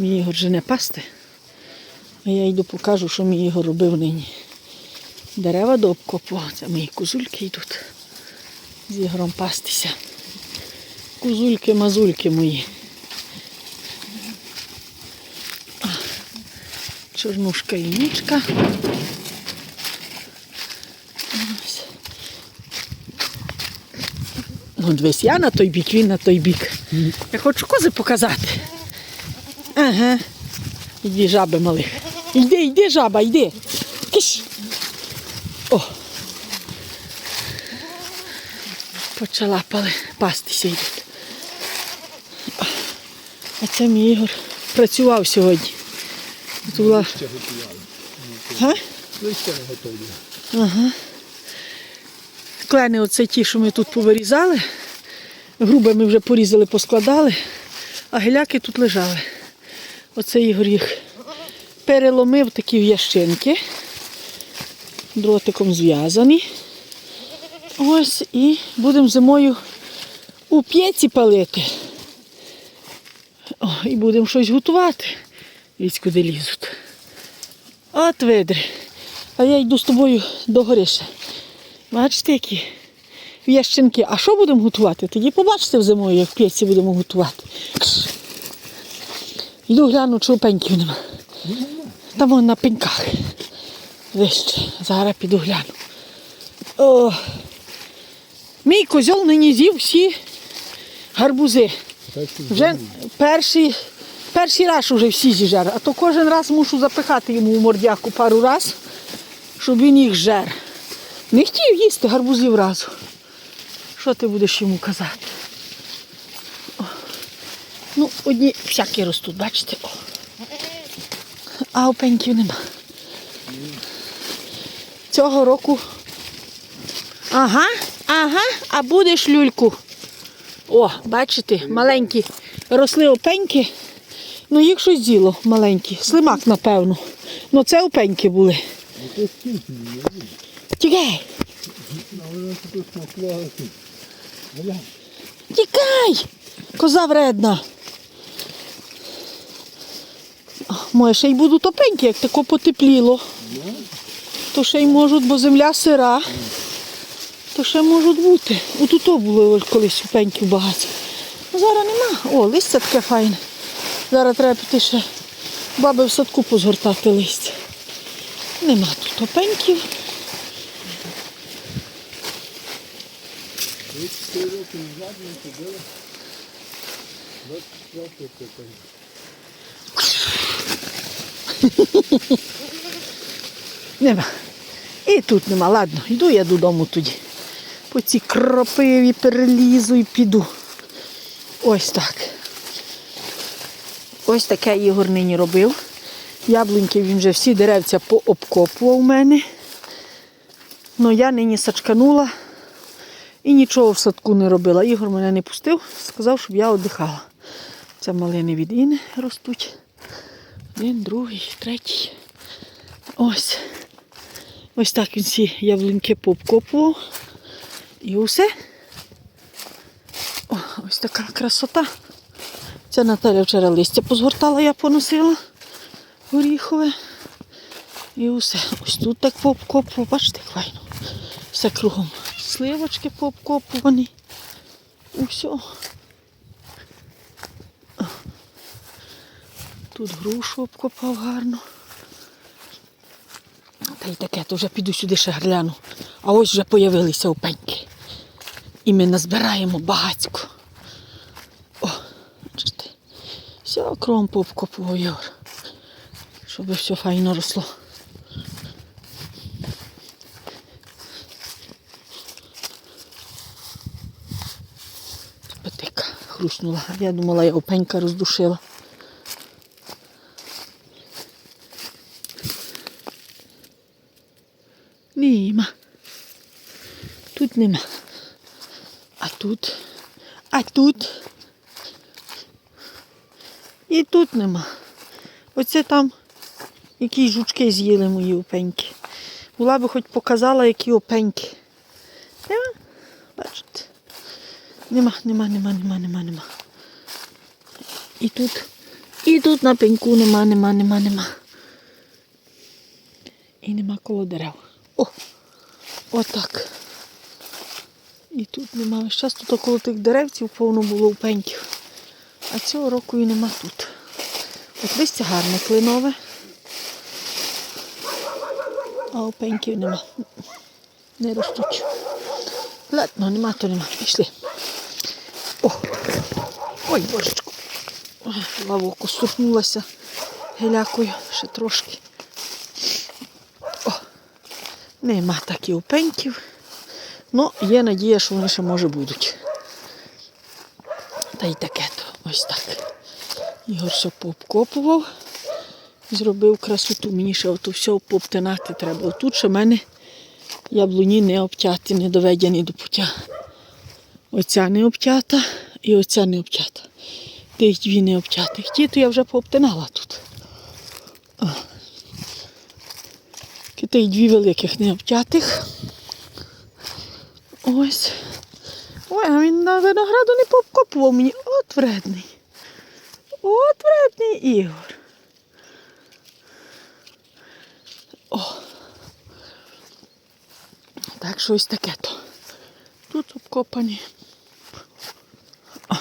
Мій Ігор жене пасти. А я йду покажу, що мій Ігор робив нині. Дерева до обкопував. Це мої козульки йдуть з Ігором пастися. Козульки, мазульки мої. Чорнушка і нічка. Ну, дивись, я на той бік, він на той бік. Я хочу кози показати. Ага. Іди жаби малих. Йди, йди, жаба, йди. Киш. О. Почала пали пастися йдуть. А це мій Ігор працював сьогодні. Тут була... Ще готували. Га? Листя не готові. Клени оце ті, що ми тут повирізали. Груби ми вже порізали, поскладали, а геляки тут лежали. Оце Ігор їх переломив такі в ящинки. Дротиком зв'язані. Ось і будемо зимою у п'єці палити. О, і будемо щось готувати. Віць куди лізуть. От видри. А я йду з тобою до гори ще. Бачите, які в'ящинки. А що будемо готувати? Тоді побачите в зимою, як в п'єці будемо готувати. Йду гляну, чи пеньків нема. Там вон на пеньках. Вище. Зараз піду гляну. О. Мій козьол нині з'їв всі гарбузи. Вже перший, перший раз вже всі зіжер, а то кожен раз мушу запихати йому в мордяку пару раз, щоб він їх жер. Не хотів їсти гарбузів разу. Що ти будеш йому казати? Ну, одні всякі ростуть, бачите? О. А опеньків нема. Цього року. Ага, ага, а будеш люльку. О, бачите, маленькі росли опеньки. Ну їх щось діло маленькі. Слимак, напевно. Ну це опеньки були. Тікай! Тікай! Коза вредна. Моє ще й будуть опеньки, як тако потепліло. То ще й можуть, бо земля сира. То ще можуть бути. Отут було колись опеньків багато. Ну, зараз нема. О, листя таке файне. Зараз треба піти ще баби в садку позгортати листя. Нема тут опеньків. 34 роки назад ми ходили. 24 питання. Нема. І тут нема. Ладно, йду я додому тоді. По цій кропиві перелізу і піду. Ось так. Ось таке Ігор нині робив. Яблуньки він вже всі деревця пообкопував у мене. Ну я нині сачканула і нічого в садку не робила. Ігор мене не пустив, сказав, щоб я віддихала. Це малини від Іни ростуть. Один, другий, третій. Ось. Ось так він всі яблуньки пообкопував. І усе. О, ось така красота. Це Наталя вчора листя позгортала, я поносила горіхове. І усе. Ось тут так пообкопував, бачите, файно. Все кругом. Сливочки пообкопувані. Усе. Тут грушу обкопав гарно. Та й таке, то вже піду сюди ще гляну. А ось вже появилися опеньки. І ми назбираємо багацько. О, бачите. Все кром пообкопував Щоб все файно росло. Петика хрустнула. Я думала, я опенька роздушила. Нема. Тут нема. А тут. А тут. І тут нема. Оце там якісь жучки з'їли мої опеньки. Була би хоч показала, які опеньки. Нема? Бачите? Нема, нема, нема, нема, нема, нема. І тут І тут на пеньку нема, нема, нема, нема. І нема коло дерев. О! Отак. І тут нема. Весь тут около тих деревців повно було у пеньків. А цього року і нема тут. От листя гарне клинове. А у пеньків нема. Не ростуть. Ладно, нема, то нема. Пішли. О! Ой, божечку. Ой, Лавоко гелякою ще трошки. Нема таких опеньків. Ну, є надія, що вони ще може будуть. Та й таке то ось так. Ігор все пообкопував, зробив красоту. Мені ще ото все пообтинати треба. Тут ще в мене яблуні не обтяті, не доведені до пуття. Оця не обтята і оця не обтята. Тих дві не обтятих. Ті, то я вже пообтинала тут. Тих дві великих не обтятих. Ось. Ой, а він на винограду не пообкопував мені. От вредний. От вредний Ігор. О. Так що ось таке то. Тут обкопані. О,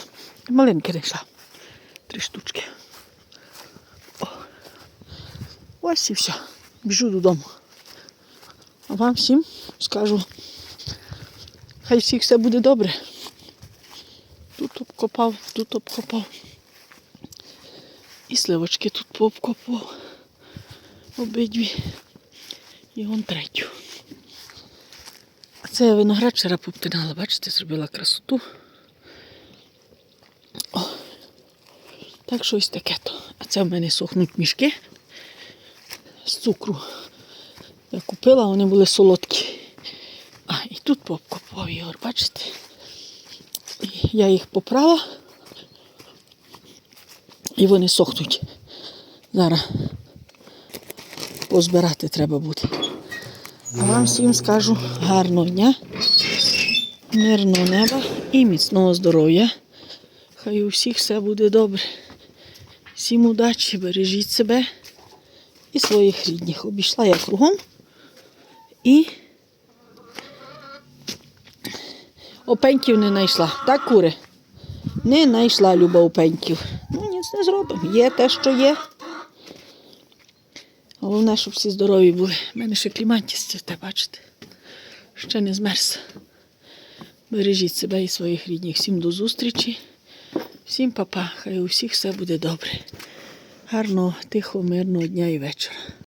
малинки знайшла. Три штучки. О. Ось і все. Біжу додому. А вам всім скажу. Хай всіх все буде добре. Тут обкопав, тут обкопав. І сливочки тут пообкопав. Обидві. І вон третю. А це я виноград вчора пообтинала, бачите, зробила красоту. О. Так що ось таке то. А це в мене сохнуть мішки з цукру. Я купила, вони були солодкі. А, і тут пообкопав Ігор, бачите? Я їх попрала. І вони сохнуть. Зараз позбирати треба буде. А вам всім скажу гарного дня, мирного неба і міцного здоров'я. Хай у всіх все буде добре. Всім удачі, бережіть себе і своїх рідних. Обійшла я кругом і опеньків не знайшла. Так, кури? Не знайшла Люба опеньків. Ну, ніц не зробимо. Є те, що є. Головне, щоб всі здорові були. У мене ще кліматіс цвіте, бачите? Ще не змерз. Бережіть себе і своїх рідних. Всім до зустрічі. Всім папа. Хай у всіх все буде добре. Гарного, тихого, мирного дня і вечора.